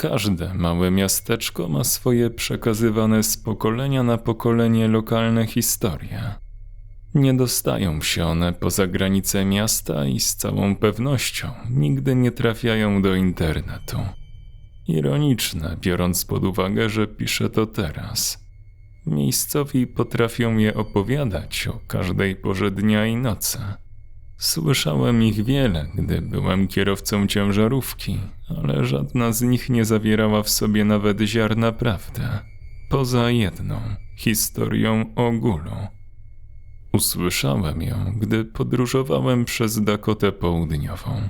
Każde małe miasteczko ma swoje przekazywane z pokolenia na pokolenie lokalne historie. Nie dostają się one poza granice miasta i z całą pewnością nigdy nie trafiają do internetu. Ironiczne, biorąc pod uwagę, że piszę to teraz. Miejscowi potrafią je opowiadać o każdej porze dnia i nocy. Słyszałem ich wiele, gdy byłem kierowcą ciężarówki, ale żadna z nich nie zawierała w sobie nawet ziarna prawdy, poza jedną historią o Gulu. Usłyszałem ją, gdy podróżowałem przez Dakotę Południową.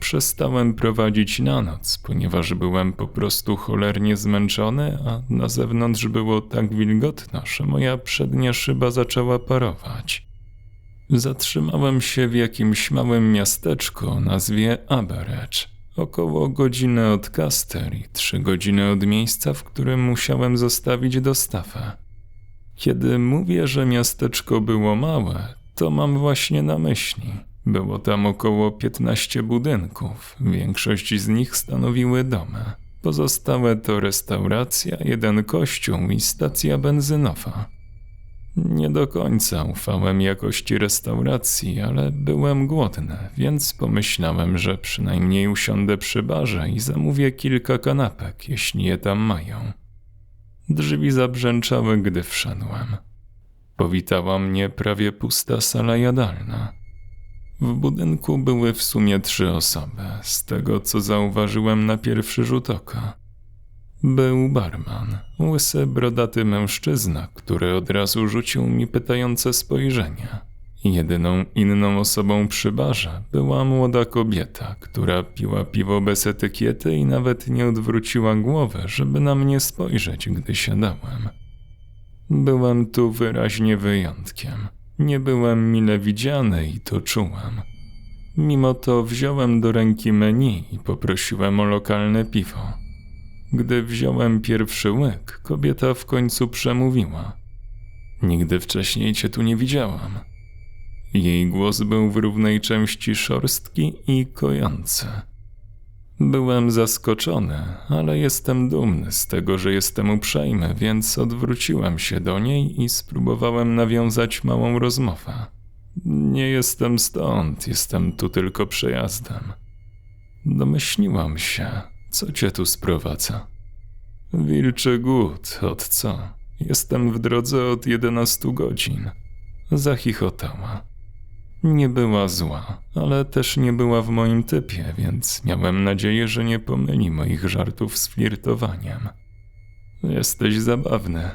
Przestałem prowadzić na noc, ponieważ byłem po prostu cholernie zmęczony, a na zewnątrz było tak wilgotno, że moja przednia szyba zaczęła parować. Zatrzymałem się w jakimś małym miasteczku nazwie Aberecz, około godziny od Caster i trzy godziny od miejsca, w którym musiałem zostawić dostawę. Kiedy mówię, że miasteczko było małe, to mam właśnie na myśli. Było tam około 15 budynków, większość z nich stanowiły domy. Pozostałe to restauracja, jeden kościół i stacja benzynowa. Nie do końca ufałem jakości restauracji, ale byłem głodny, więc pomyślałem, że przynajmniej usiądę przy barze i zamówię kilka kanapek, jeśli je tam mają. Drzwi zabrzęczały, gdy wszedłem. Powitała mnie prawie pusta sala jadalna. W budynku były w sumie trzy osoby, z tego co zauważyłem na pierwszy rzut oka. Był barman, łysy, brodaty mężczyzna, który od razu rzucił mi pytające spojrzenie. Jedyną inną osobą przy barze była młoda kobieta, która piła piwo bez etykiety i nawet nie odwróciła głowy, żeby na mnie spojrzeć, gdy siadałem. Byłem tu wyraźnie wyjątkiem. Nie byłem mile widziany i to czułem. Mimo to wziąłem do ręki menu i poprosiłem o lokalne piwo. Gdy wziąłem pierwszy łyk, kobieta w końcu przemówiła. Nigdy wcześniej cię tu nie widziałam. Jej głos był w równej części szorstki i kojący. Byłem zaskoczony, ale jestem dumny z tego, że jestem uprzejmy, więc odwróciłem się do niej i spróbowałem nawiązać małą rozmowę. Nie jestem stąd, jestem tu tylko przejazdem. Domyśliłam się, co cię tu sprowadza. Wilczy głód, od co? Jestem w drodze od 11 godzin. Zachichotała. Nie była zła, ale też nie była w moim typie, więc miałem nadzieję, że nie pomyli moich żartów z flirtowaniem. Jesteś zabawny.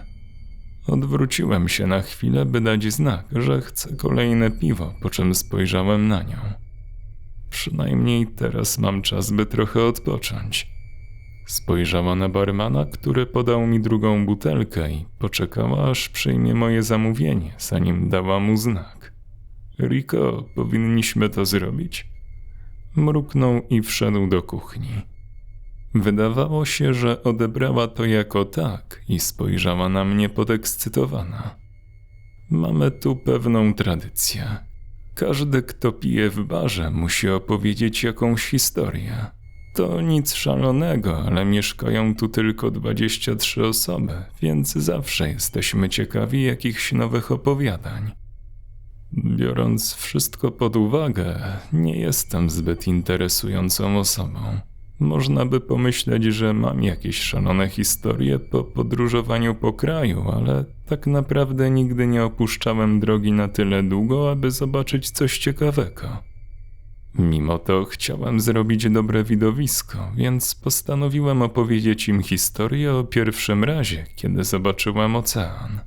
Odwróciłem się na chwilę, by dać znak, że chcę kolejne piwo, po czym spojrzałem na nią. Przynajmniej teraz mam czas, by trochę odpocząć. Spojrzała na barmana, który podał mi drugą butelkę i poczekała, aż przyjmie moje zamówienie, zanim dała mu znak. Rico, powinniśmy to zrobić. Mruknął i wszedł do kuchni. Wydawało się, że odebrała to jako tak i spojrzała na mnie podekscytowana. Mamy tu pewną tradycję. Każdy, kto pije w barze, musi opowiedzieć jakąś historię. To nic szalonego, ale mieszkają tu tylko 23 osoby, więc zawsze jesteśmy ciekawi jakichś nowych opowiadań. Biorąc wszystko pod uwagę, nie jestem zbyt interesującą osobą. Można by pomyśleć, że mam jakieś szalone historie po podróżowaniu po kraju, ale tak naprawdę nigdy nie opuszczałem drogi na tyle długo, aby zobaczyć coś ciekawego. Mimo to chciałem zrobić dobre widowisko, więc postanowiłem opowiedzieć im historię o pierwszym razie, kiedy zobaczyłem ocean.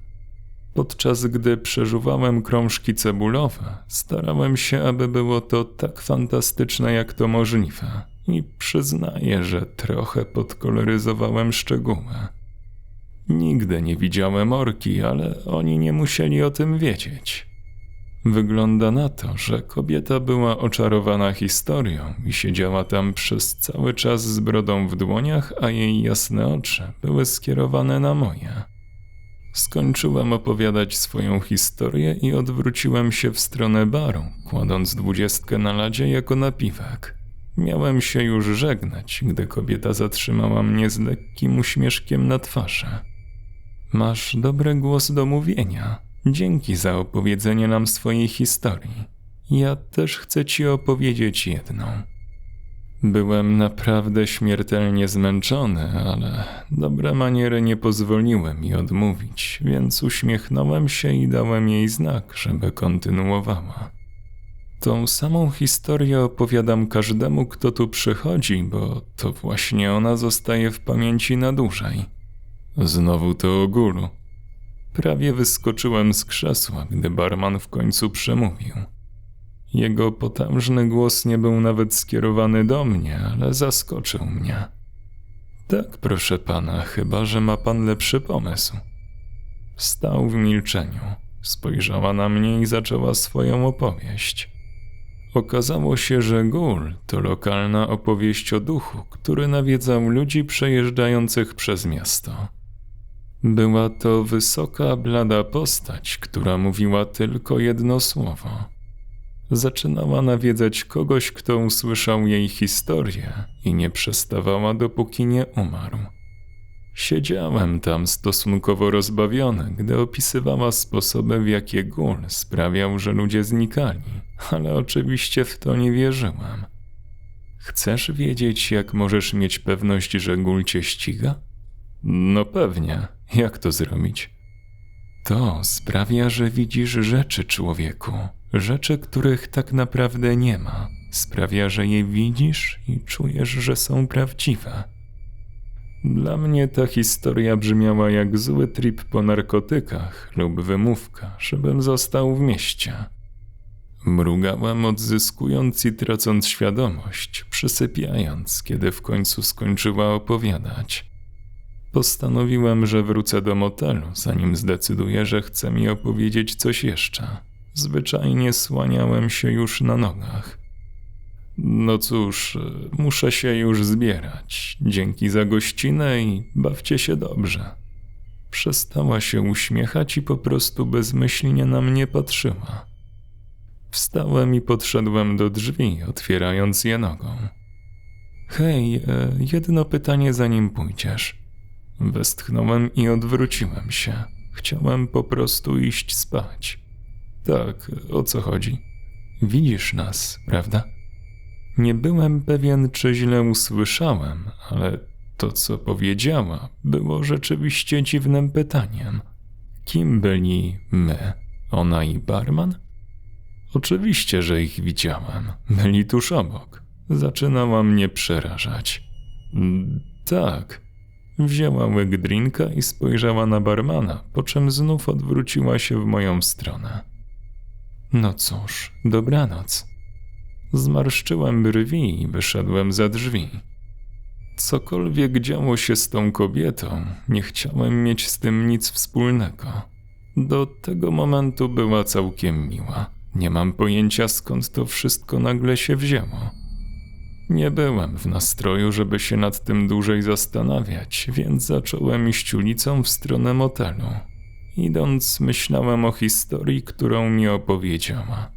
Podczas gdy przeżuwałem krążki cebulowe, starałem się, aby było to tak fantastyczne, jak to możliwe. I przyznaję, że trochę podkoloryzowałem szczegóły. Nigdy nie widziałem orki, ale oni nie musieli o tym wiedzieć. Wygląda na to, że kobieta była oczarowana historią i siedziała tam przez cały czas z brodą w dłoniach, a jej jasne oczy były skierowane na moje. Skończyłem opowiadać swoją historię i odwróciłem się w stronę baru, kładąc dwudziestkę na ladzie jako napiwek. Miałem się już żegnać, gdy kobieta zatrzymała mnie z lekkim uśmieszkiem na twarzy. Masz dobry głos do mówienia. Dzięki za opowiedzenie nam swojej historii. Ja też chcę ci opowiedzieć jedną. Byłem naprawdę śmiertelnie zmęczony, ale dobre maniery nie pozwoliły mi odmówić, więc uśmiechnąłem się i dałem jej znak, żeby kontynuowała. Tą samą historię opowiadam każdemu, kto tu przychodzi, bo to właśnie ona zostaje w pamięci na dłużej. Znowu to o. Prawie wyskoczyłem z krzesła, gdy barman w końcu przemówił. Jego potężny głos nie był nawet skierowany do mnie, ale zaskoczył mnie. Tak, proszę pana, chyba że ma pan lepszy pomysł. Stał w milczeniu, spojrzała na mnie i zaczęła swoją opowieść. Okazało się, że Gul to lokalna opowieść o duchu, który nawiedzał ludzi przejeżdżających przez miasto. Była to wysoka, blada postać, która mówiła tylko jedno słowo. Zaczynała nawiedzać kogoś, kto usłyszał jej historię i nie przestawała, dopóki nie umarł. Siedziałem tam stosunkowo rozbawiony, gdy opisywała sposoby, w jakie gól sprawiał, że ludzie znikali, ale oczywiście w to nie wierzyłem. Chcesz wiedzieć, jak możesz mieć pewność, że gól cię ściga? No pewnie. Jak to zrobić? To sprawia, że widzisz rzeczy człowieku, rzeczy, których tak naprawdę nie ma. Sprawia, że je widzisz i czujesz, że są prawdziwe. Dla mnie ta historia brzmiała jak zły trip po narkotykach lub wymówka, żebym został w mieście. Mrugałem odzyskując i tracąc świadomość, przysypiając, kiedy w końcu skończyła opowiadać. Postanowiłem, że wrócę do motelu, zanim zdecyduję, że chce mi opowiedzieć coś jeszcze. Zwyczajnie słaniałem się już na nogach. No cóż, muszę się już zbierać. Dzięki za gościnę i bawcie się dobrze. Przestała się uśmiechać i po prostu bezmyślnie na mnie patrzyła. Wstałem i podszedłem do drzwi, otwierając je nogą. Hej, e, jedno pytanie zanim pójdziesz. Westchnąłem i odwróciłem się. Chciałem po prostu iść spać. Tak, o co chodzi? Widzisz nas, prawda? Nie byłem pewien, czy źle usłyszałem, ale to, co powiedziała, było rzeczywiście dziwnym pytaniem. Kim byli my? Ona i barman? Oczywiście, że ich widziałem. Byli tuż obok. Zaczynała mnie przerażać. Mm, tak. Wzięła łyk drinka i spojrzała na barmana, po czym znów odwróciła się w moją stronę. No cóż, dobranoc. Zmarszczyłem brwi i wyszedłem za drzwi. Cokolwiek działo się z tą kobietą, nie chciałem mieć z tym nic wspólnego. Do tego momentu była całkiem miła. Nie mam pojęcia skąd to wszystko nagle się wzięło. Nie byłem w nastroju, żeby się nad tym dłużej zastanawiać, więc zacząłem iść ulicą w stronę motelu. Idąc, myślałem o historii, którą mi opowiedziała.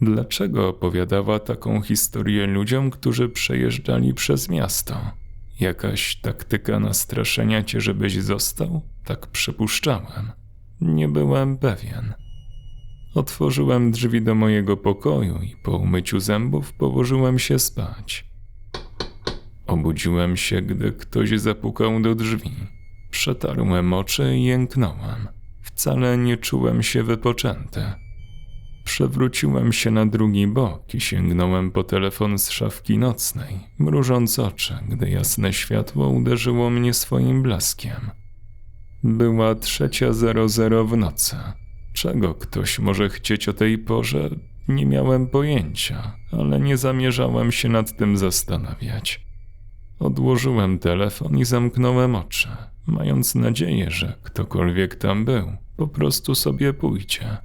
Dlaczego opowiadała taką historię ludziom, którzy przejeżdżali przez miasto? Jakaś taktyka nastraszenia cię, żebyś został? Tak przypuszczałem. Nie byłem pewien. Otworzyłem drzwi do mojego pokoju i po umyciu zębów położyłem się spać. Obudziłem się, gdy ktoś zapukał do drzwi. Przetarłem oczy i jęknąłem. Wcale nie czułem się wypoczęty. Przewróciłem się na drugi bok i sięgnąłem po telefon z szafki nocnej, mrużąc oczy, gdy jasne światło uderzyło mnie swoim blaskiem. Była trzecia zero zero w nocy. Czego ktoś może chcieć o tej porze, nie miałem pojęcia, ale nie zamierzałem się nad tym zastanawiać. Odłożyłem telefon i zamknąłem oczy, mając nadzieję, że ktokolwiek tam był, po prostu sobie pójdzie.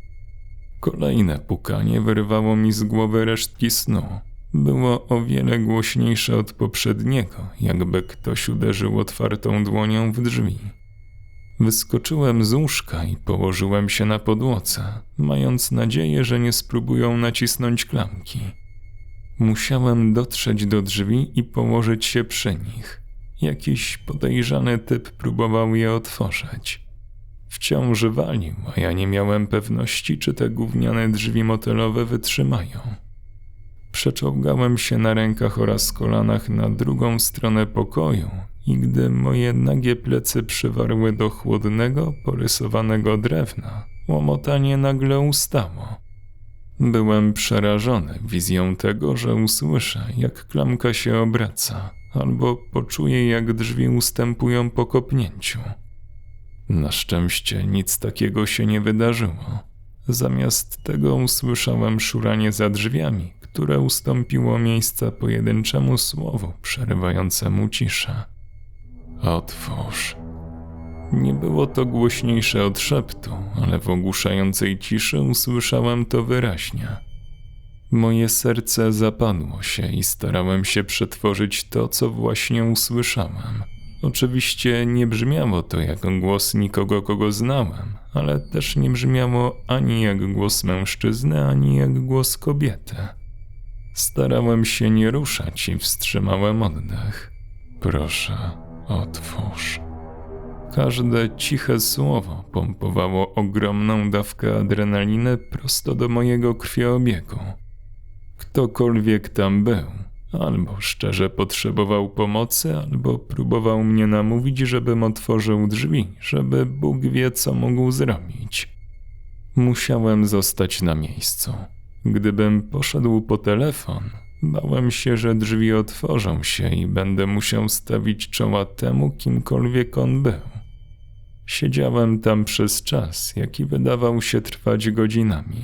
Kolejne pukanie wyrwało mi z głowy resztki snu. Było o wiele głośniejsze od poprzedniego, jakby ktoś uderzył otwartą dłonią w drzwi. Wyskoczyłem z łóżka i położyłem się na podłodze, mając nadzieję, że nie spróbują nacisnąć klamki. Musiałem dotrzeć do drzwi i położyć się przy nich. Jakiś podejrzany typ próbował je otworzyć. Wciąż walił, a ja nie miałem pewności, czy te gówniane drzwi motelowe wytrzymają. Przeczołgałem się na rękach oraz kolanach na drugą stronę pokoju i gdy moje nagie plecy przywarły do chłodnego, porysowanego drewna, łomotanie nagle ustało. Byłem przerażony wizją tego, że usłyszę, jak klamka się obraca, albo poczuję, jak drzwi ustępują po kopnięciu. Na szczęście nic takiego się nie wydarzyło. Zamiast tego usłyszałem szuranie za drzwiami, które ustąpiło miejsca pojedynczemu słowu przerywającemu ciszę. Otwórz. Nie było to głośniejsze od szeptu, ale w ogłuszającej ciszy usłyszałem to wyraźnie. Moje serce zapadło się i starałem się przetworzyć to, co właśnie usłyszałem. Oczywiście nie brzmiało to jak głos nikogo, kogo znałem, ale też nie brzmiało ani jak głos mężczyzny, ani jak głos kobiety. Starałem się nie ruszać i wstrzymałem oddech. Proszę, otwórz. Każde ciche słowo pompowało ogromną dawkę adrenaliny prosto do mojego krwiobiegu. Ktokolwiek tam był, albo szczerze potrzebował pomocy, albo próbował mnie namówić, żebym otworzył drzwi, żeby Bóg wie, co mógł zrobić. Musiałem zostać na miejscu. Gdybym poszedł po telefon, bałem się, że drzwi otworzą się i będę musiał stawić czoła temu, kimkolwiek on był. Siedziałem tam przez czas, jaki wydawał się trwać godzinami.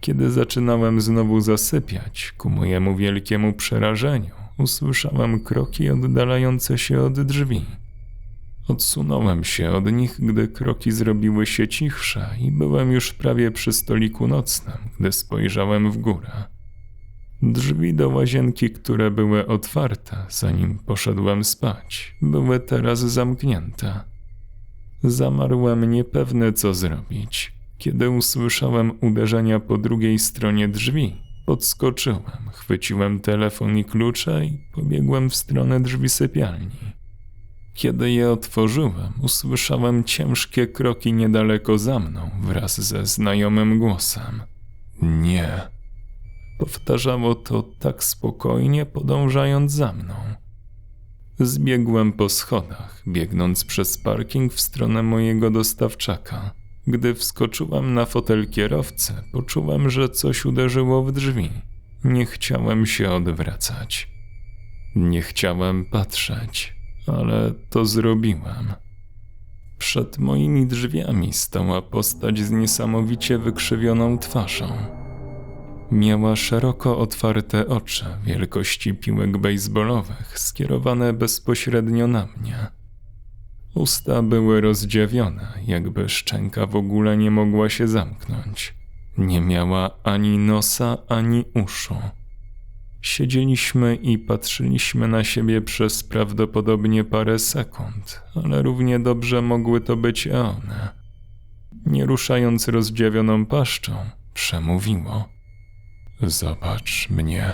Kiedy zaczynałem znowu zasypiać, ku mojemu wielkiemu przerażeniu, usłyszałem kroki oddalające się od drzwi. Odsunąłem się od nich, gdy kroki zrobiły się cichsze i byłem już prawie przy stoliku nocnym, gdy spojrzałem w górę. Drzwi do łazienki, które były otwarte, zanim poszedłem spać, były teraz zamknięte. Zamarłem niepewny, co zrobić. Kiedy usłyszałem uderzenia po drugiej stronie drzwi, podskoczyłem, chwyciłem telefon i klucze i pobiegłem w stronę drzwi sypialni. Kiedy je otworzyłem, usłyszałem ciężkie kroki niedaleko za mną wraz ze znajomym głosem. Nie. Powtarzało to tak spokojnie, podążając za mną. Zbiegłem po schodach, biegnąc przez parking w stronę mojego dostawczaka. Gdy wskoczyłem na fotel kierowcy, poczułem, że coś uderzyło w drzwi. Nie chciałem się odwracać. Nie chciałem patrzeć, ale to zrobiłem. Przed moimi drzwiami stała postać z niesamowicie wykrzywioną twarzą. Miała szeroko otwarte oczy wielkości piłek baseballowych, skierowane bezpośrednio na mnie. Usta były rozdziawione, jakby szczęka w ogóle nie mogła się zamknąć. Nie miała ani nosa, ani uszu. Siedzieliśmy i patrzyliśmy na siebie przez prawdopodobnie parę sekund, ale równie dobrze mogły to być one. Nie ruszając rozdziawioną paszczą, przemówiło. Zobacz mnie.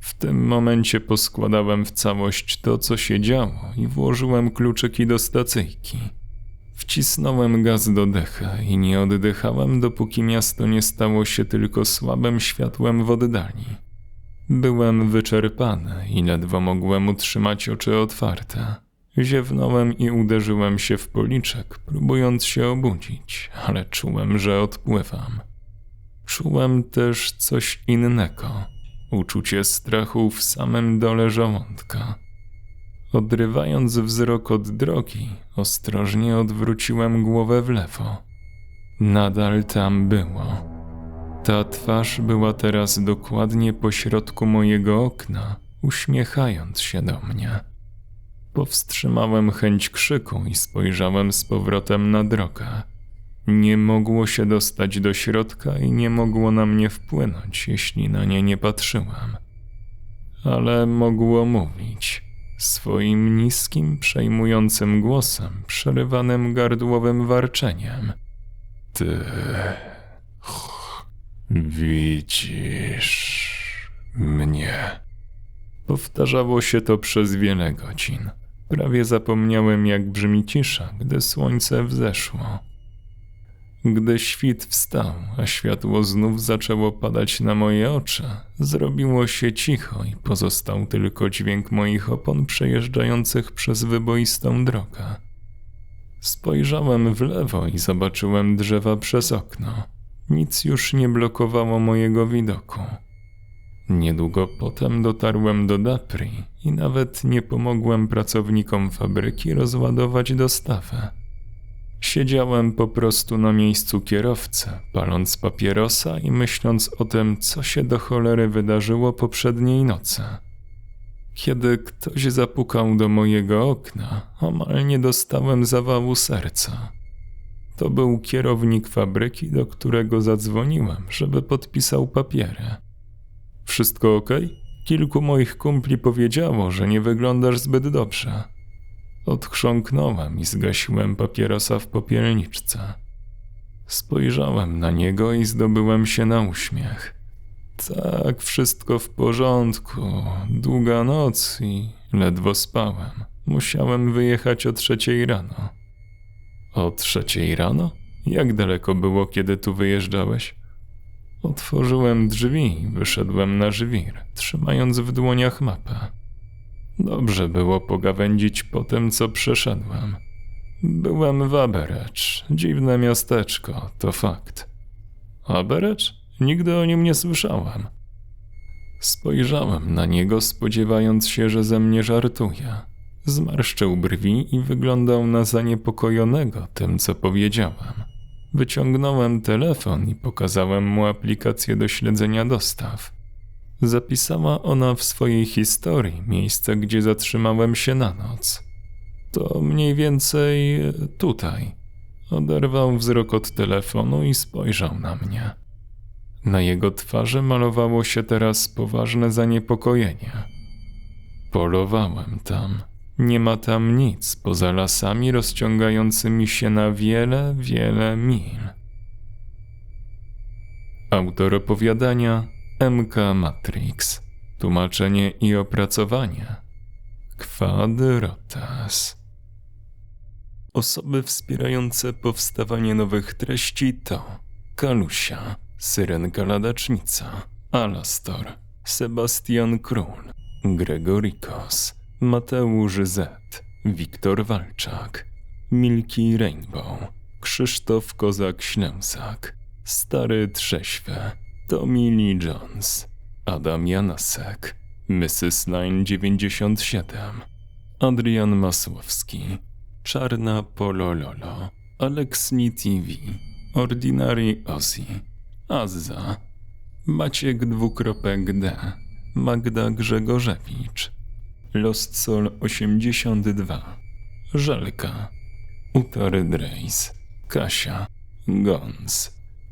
W tym momencie poskładałem w całość to, co się działo i włożyłem kluczyki do stacyjki. Wcisnąłem gaz do decha i nie oddychałem, dopóki miasto nie stało się tylko słabym światłem w oddali. Byłem wyczerpany i ledwo mogłem utrzymać oczy otwarte. Ziewnąłem i uderzyłem się w policzek, próbując się obudzić, ale czułem, że odpływam. Czułem też coś innego uczucie strachu w samym dole żołądka. Odrywając wzrok od drogi, ostrożnie odwróciłem głowę w lewo. Nadal tam było. Ta twarz była teraz dokładnie pośrodku mojego okna, uśmiechając się do mnie. Powstrzymałem chęć krzyku i spojrzałem z powrotem na drogę. Nie mogło się dostać do środka i nie mogło na mnie wpłynąć, jeśli na nie nie patrzyłem. Ale mogło mówić swoim niskim, przejmującym głosem, przerywanym gardłowym warczeniem. Ty widzisz mnie. Powtarzało się to przez wiele godzin. Prawie zapomniałem, jak brzmi cisza, gdy słońce wzeszło. Gdy świt wstał, a światło znów zaczęło padać na moje oczy, zrobiło się cicho i pozostał tylko dźwięk moich opon przejeżdżających przez wyboistą drogę. Spojrzałem w lewo i zobaczyłem drzewa przez okno. Nic już nie blokowało mojego widoku. Niedługo potem dotarłem do Dapri i nawet nie pomogłem pracownikom fabryki rozładować dostawę. Siedziałem po prostu na miejscu kierowcy, paląc papierosa i myśląc o tym, co się do cholery wydarzyło poprzedniej nocy. Kiedy ktoś zapukał do mojego okna, omal nie dostałem zawału serca. To był kierownik fabryki, do którego zadzwoniłem, żeby podpisał papiery. Wszystko ok? Kilku moich kumpli powiedziało, że nie wyglądasz zbyt dobrze. Odchrząknąłem i zgasiłem papierosa w popielniczce. Spojrzałem na niego i zdobyłem się na uśmiech. Tak, wszystko w porządku. Długa noc i ledwo spałem. Musiałem wyjechać o trzeciej rano. O trzeciej rano? Jak daleko było, kiedy tu wyjeżdżałeś? Otworzyłem drzwi i wyszedłem na żwir, trzymając w dłoniach mapę. Dobrze było pogawędzić po tym, co przeszedłem. Byłem w Aberecz. Dziwne miasteczko, to fakt. Aberecz? Nigdy o nim nie słyszałem. Spojrzałem na niego, spodziewając się, że ze mnie żartuje. Zmarszczył brwi i wyglądał na zaniepokojonego tym, co powiedziałem. Wyciągnąłem telefon i pokazałem mu aplikację do śledzenia dostaw. Zapisała ona w swojej historii miejsce, gdzie zatrzymałem się na noc. To mniej więcej tutaj. Oderwał wzrok od telefonu i spojrzał na mnie. Na jego twarzy malowało się teraz poważne zaniepokojenie. Polowałem tam. Nie ma tam nic poza lasami rozciągającymi się na wiele, wiele mil. Autor opowiadania MK Matrix. Tłumaczenie i opracowanie Quadrotas. Osoby wspierające powstawanie nowych treści to Kalusia, Syrenka Ladacznica, Alastor, Sebastian Król, Gregorikos, Mateusz Z, Wiktor Walczak, Milki Rainbow, Krzysztof Kozak-Ślęsak, Stary Trześwy, Tommy Lee Jones, Adam Janasek, Mrs. Line 97, Adrian Masłowski, Czarna Polololo, Alexni TV, Ordinary Ozzy, Azza, Maciek dwukropek D, Magda Grzegorzewicz, Lost Soul 82, Żelka, Utary Drejs, Kasia, Gons,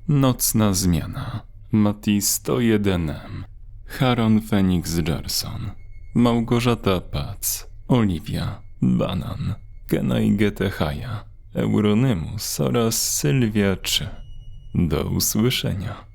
Nocna Zmiana, Mati 101M, Haron Phoenix Gerson, Małgorzata Pac, Oliwia, Banan, Kenai Getehaja, Euronymus oraz Sylwia 3. Do usłyszenia.